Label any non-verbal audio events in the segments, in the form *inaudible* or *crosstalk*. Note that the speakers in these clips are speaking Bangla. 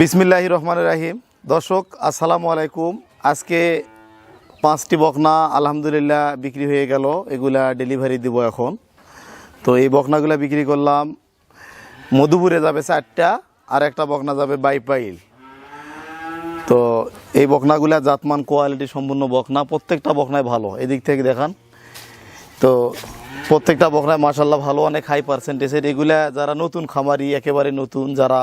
বিসমিল্লাহ রহমান রাহিম। দর্শক, আসসালামু আলাইকুম। আজকে পাঁচটি বকনা আলহামদুলিল্লাহ বিক্রি হয়ে গেল। এগুলা ডেলিভারি দিব এখন। তো এই বকনাগুলা বিক্রি করলাম। মধুপুরে যাবে চারটা, আর একটা বকনা যাবে বাইপাইল। তো এই বকনাগুলা জাতমান, কোয়ালিটি সম্পূর্ণ বকনা। প্রত্যেকটা বকনায় ভালো, এদিক থেকে দেখান। তো প্রত্যেকটা বকনায় মাসাল্লাহ ভালো, অনেক হাই পার্সেন্টেজের এগুলা যারা নতুন খামারি, একেবারে নতুন, যারা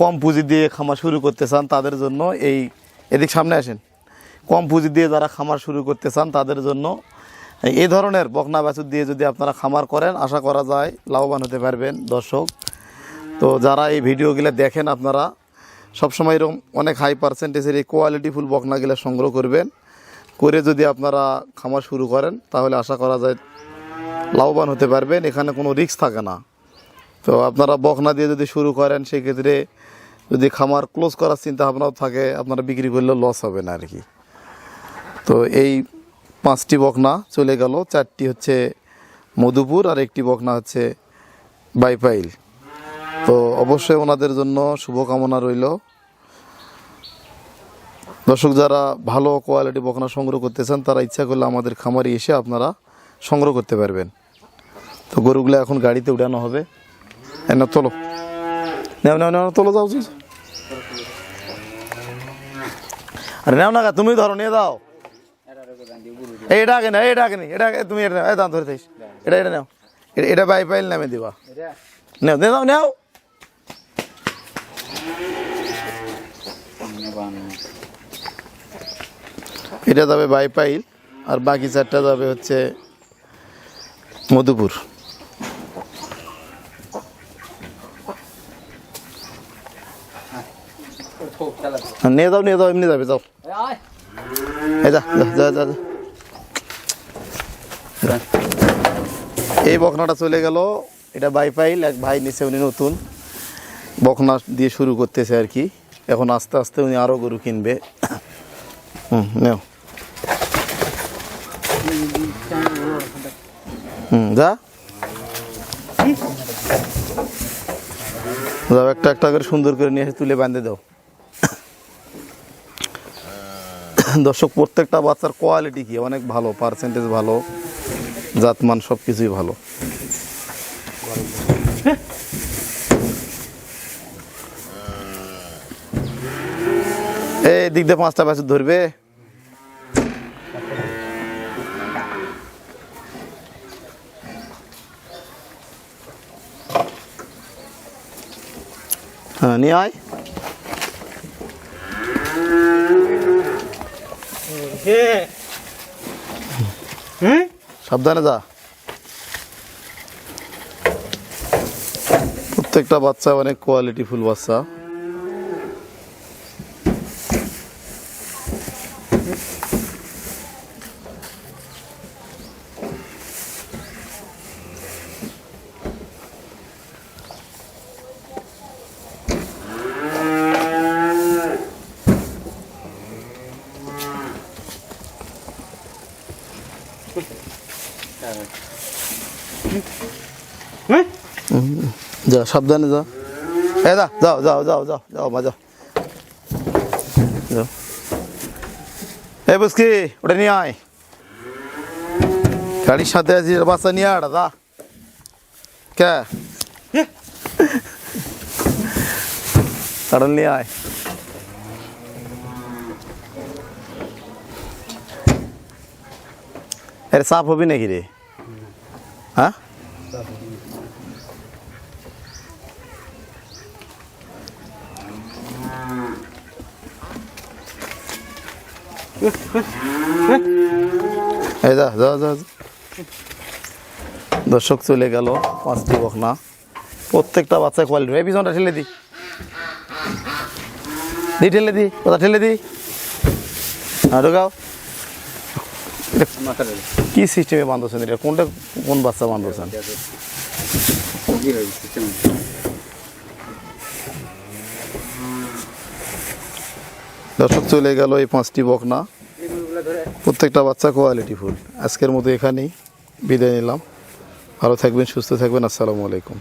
কম পুঁজি দিয়ে খামার শুরু করতে চান তাদের জন্য এই, এদিক সামনে আসেন। কম পুঁজি দিয়ে যারা খামার শুরু করতে চান তাদের জন্য এই ধরনের বকনা বাছুর দিয়ে যদি আপনারা খামার করেন, আশা করা যায় লাভবান হতে পারবেন দর্শক। তো যারা এই ভিডিওগুলো দেখেন আপনারা, সবসময় এরকম অনেক হাই পার্সেন্টেজের এই কোয়ালিটিফুল বকনাগুলো সংগ্রহ করবেন। করে যদি আপনারা খামার শুরু করেন, তাহলে আশা করা যায় লাভবান হতে পারবেন, এখানে কোনো রিস্ক থাকে না। তো আপনারা বকনা দিয়ে যদি শুরু করেন, সেক্ষেত্রে যদি খামার ক্লোজ করার চিন্তা ভাবনাও থাকে, আপনারা বিক্রি করলেও লস হবে না আর কি তো এই পাঁচটি বকনা চলে গেল। চারটি হচ্ছে মধুপুর আর একটি বকনা হচ্ছে বাইপাইল। তো অবশ্যই ওনাদের জন্য শুভকামনা রইল। দর্শক, যারা ভালো কোয়ালিটি বকনা সংগ্রহ করতে চান, তারা ইচ্ছা করলে আমাদের খামারে এসে আপনারা সংগ্রহ করতে পারবেন। তো গরুগুলো এখন গাড়িতে উঠানো হবে। না তোলো নেও নেও নেও তোলো যাও যাও। আরে নেও না তুমি ধরো নিয়ে দাও এটা আগে না এটা আগে নি এটা তুমি এটা দাও ধরে থাইস এটা এটা নাও এটা- এটা বাই পাইল নামে দিবা নেও দে দাও নেও এটা যাবে বাইপাইল আর বাকি চারটা যাবে হচ্ছে মধুপুর নিয়ে যাও নিয়ে যাও এমনি যাবে যাও। এই যা যা যা যা যা। যা। এই বকনাটা চলে গেল। এটা বাই বাইপাইল এক ভাই নিচে উনি নতুন। বকনা দিয়ে শুরু করতেছে আর কি। এখন আস্তে আস্তে উনি আরও গরু কিনবে। হুম নেও। হুম যা। যাও একটা একটা করে সুন্দর করে নিয়ে এসে তুলে বাঁধে দাও। *coughs* দর্শক, প্রত্যেকটা বাচ্চার কোয়ালিটি কি? অনেক ভালো পার্সেন্টেজ ভালো, জাতমান সব কিছুই ভালো। এই দিক দিয়ে পাঁচটা বাছুর ধরবে। হ্যাঁ নিয়ে আয়। সাবধানে যা। প্রত্যেকটা বাচ্চা অনেক কোয়ালিটি ফুল বাচ্চা। যা সাবধানে যা। এ দা যাও যাও যাও যাও যাও মা যাও। যাও। এ বুসকি ওটা নিয়ে আয়। গাড়ির সাথে আছি বাচ্চা নিয়ে আড়া দা কে? কারণ নিয়ে আয়। এর সাপ হবি নাকি রে? হ্যাঁ? যা যা যা। দর্শক চলে গেল পাঁচটি বকনা প্রত্যেকটা বাচ্চা কোয়ালিটি এই পিছনটা ঠেলে দি। দি, ঠেলে দি কোথা ঠেলে দি। হ্যাঁ ঢোকাও। কি সিস্টেমে বান্ধছেন এটা কোনটা কোন বাচ্চা বান্ধছেন দর্শক চলে গেল এই পাঁচটি বকনা। প্রত্যেকটা বাচ্চা কোয়ালিটি ফুল আজকের মতো এখানেই বিদায় নিলাম। ভালো থাকবেন সুস্থ থাকবেন। আসসালামু আলাইকুম।